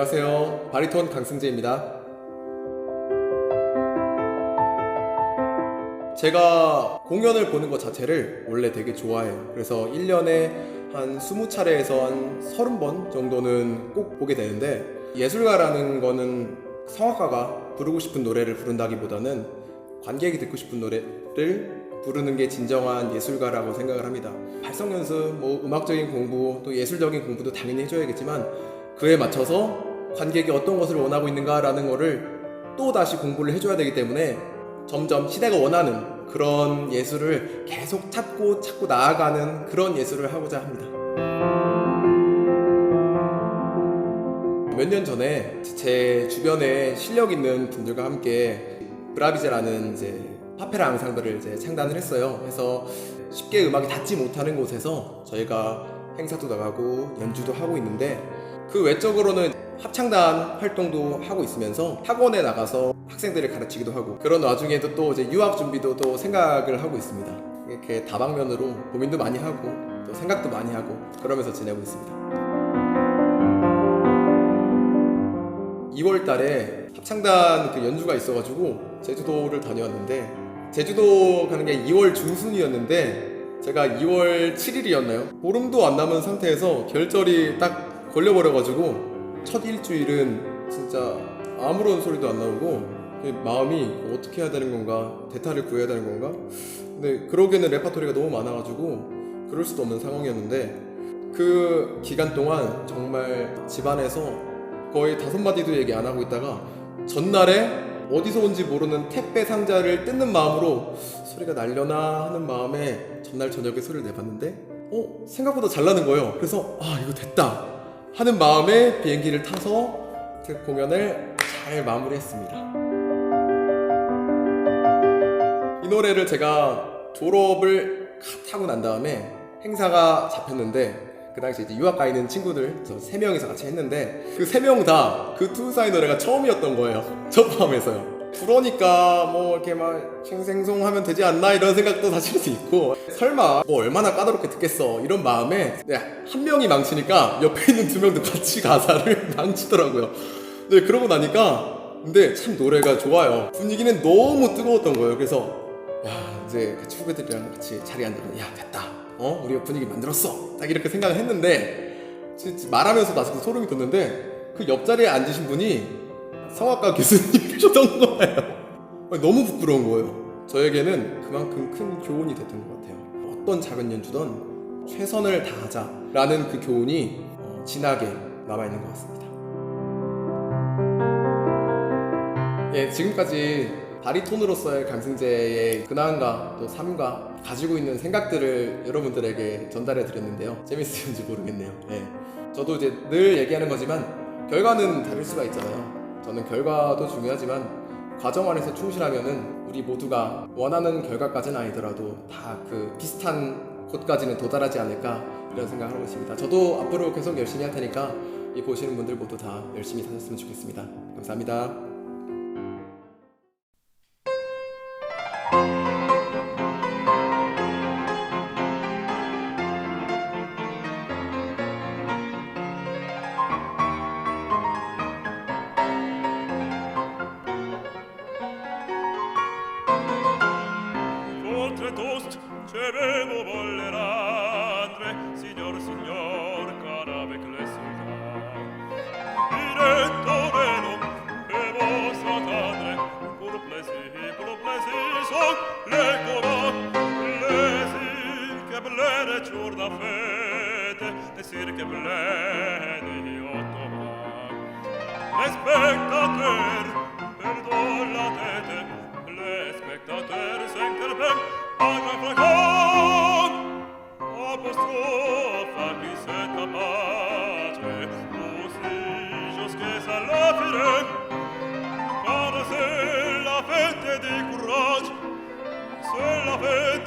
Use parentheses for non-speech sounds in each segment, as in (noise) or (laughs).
안녕하세요. 바리톤 강승재입니다. 제가 공연을 보는 것 자체를 원래 되게 좋아해요. 그래서 1년에 한 20차례에서 한 30번 정도는 꼭 보게 되는데 예술가라는 거는 성악가가 부르고 싶은 노래를 부른다기보다는 관객이 듣고 싶은 노래를 부르는 게 진정한 예술가라고 생각을 합니다. 발성 연습, 뭐 음악적인 공부, 또 예술적인 공부도 당연히 해줘야겠지만 그에 맞춰서 관객이 어떤 것을 원하고 있는가라는 거를 또 다시 공부를 해줘야 되기 때문에 점점 시대가 원하는 그런 예술을 계속 찾고 찾고 나아가는 그런 예술을 하고자 합니다. 몇 년 전에 제 주변에 실력 있는 분들과 함께 브라비제라는 이제 파페라 앙상블을 이제 창단을 했어요. 그래서 쉽게 음악이 닿지 못하는 곳에서 저희가 행사도 나가고 연주도 하고 있는데 그 외적으로는 합창단 활동도 하고 있으면서 학원에 나가서 학생들을 가르치기도 하고 그런 와중에도 또 이제 유학 준비도 또 생각을 하고 있습니다. 이렇게 다방면으로 고민도 많이 하고 또 생각도 많이 하고 그러면서 지내고 있습니다. 2월 달에 합창단 그 연주가 있어가지고 제주도를 다녀왔는데 제주도 가는 게 2월 중순이었는데 제가 2월 7일이었나요? 보름도 안 남은 상태에서 결절이 딱 걸려버려가지고 첫 일주일은 진짜 아무런 소리도 안 나오고 마음이 어떻게 해야 되는 건가 대타를 구해야 되는 건가? 근데 그러기에는 레파토리가 너무 많아가지고 그럴 수도 없는 상황이었는데 그 기간 동안 정말 집안에서 거의 다섯 마디도 얘기 안 하고 있다가 전날에 어디서 온지 모르는 택배 상자를 뜯는 마음으로 소리가 날려나 하는 마음에 전날 저녁에 소리를 내봤는데 어? 생각보다 잘 나는 거예요. 그래서 아 이거 됐다 하는 마음에 비행기를 타서 그 공연을 잘 마무리했습니다. 이 노래를 제가 졸업을 갓 하고 난 다음에 행사가 잡혔는데 그 당시 이제 유학 가 있는 친구들 저세 명이서 같이 했는데 그 세 명 다 그 투사의 노래가 처음이었던 거예요. (laughs) 저 포함해서요. 그러니까 뭐 이렇게 막 생생송 하면 되지 않나 이런 생각도 사실 있고 설마 뭐 얼마나 까다롭게 듣겠어 이런 마음에 네, 한 명이 망치니까 옆에 있는 두 명도 같이 가사를 (laughs) 망치더라고요. 네 그러고 나니까 근데 참 노래가 좋아요. 분위기는 너무 뜨거웠던 거예요. 그래서 야 이제 같이 후배들이랑 같이 자리에 앉으면 야 됐다 어 우리가 분위기 만들었어 딱 이렇게 생각을 했는데 말하면서 나 지금 소름이 돋는데 그 옆자리에 앉으신 분이 성악가 교수님이셨던 (laughs) 거예요 너무 부끄러운 거예요 저에게는 그만큼 큰 교훈이 됐던 것 같아요 어떤 작은 연주든 최선을 다하자라는 그 교훈이 어, 진하게 남아있는 것 같습니다 예, 지금까지 바리톤으로서의 강승재의 근황과 또 삶과 가지고 있는 생각들을 여러분들에게 전달해 드렸는데요. 재밌으신지 모르겠네요. 예. 저도 이제 늘 얘기하는 거지만 결과는 다를 수가 있잖아요. 저는 결과도 중요하지만 과정 안에서 충실하면은 우리 모두가 원하는 결과까지는 아니더라도 다 그 비슷한 곳까지는 도달하지 않을까 이런 생각을 하고 있습니다. 저도 앞으로 계속 열심히 할 테니까 이 보시는 분들 모두 다 열심히 사셨으면 좋겠습니다. 감사합니다. oltre tost ce bevo volle randre signor signor carabe clesura diretto veno bevo satandre pur plesi pur plesi so le cova plesi che blere ciur da fete e sir che blede di otto va le spectator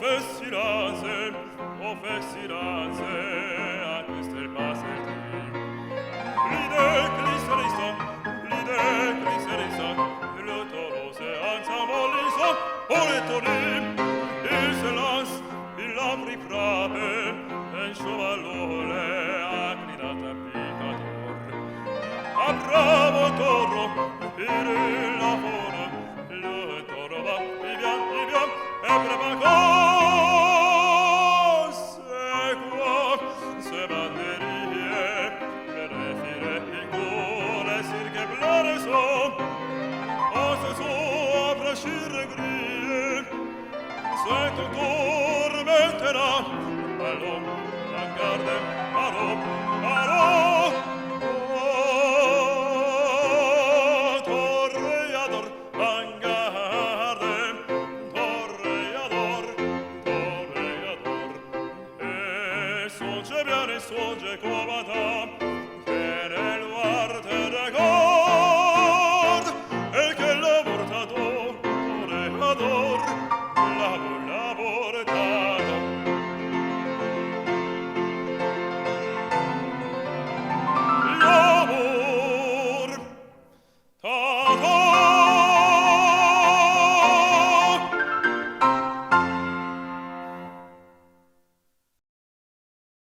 fessi rase, o fessi rase, a questel paseti. Lide, clis, rison, lide, clis, rison, toro se anza molison, ole torim, il se las, il lapri frape, en sciovallole, acridata picator. A bravo toro, il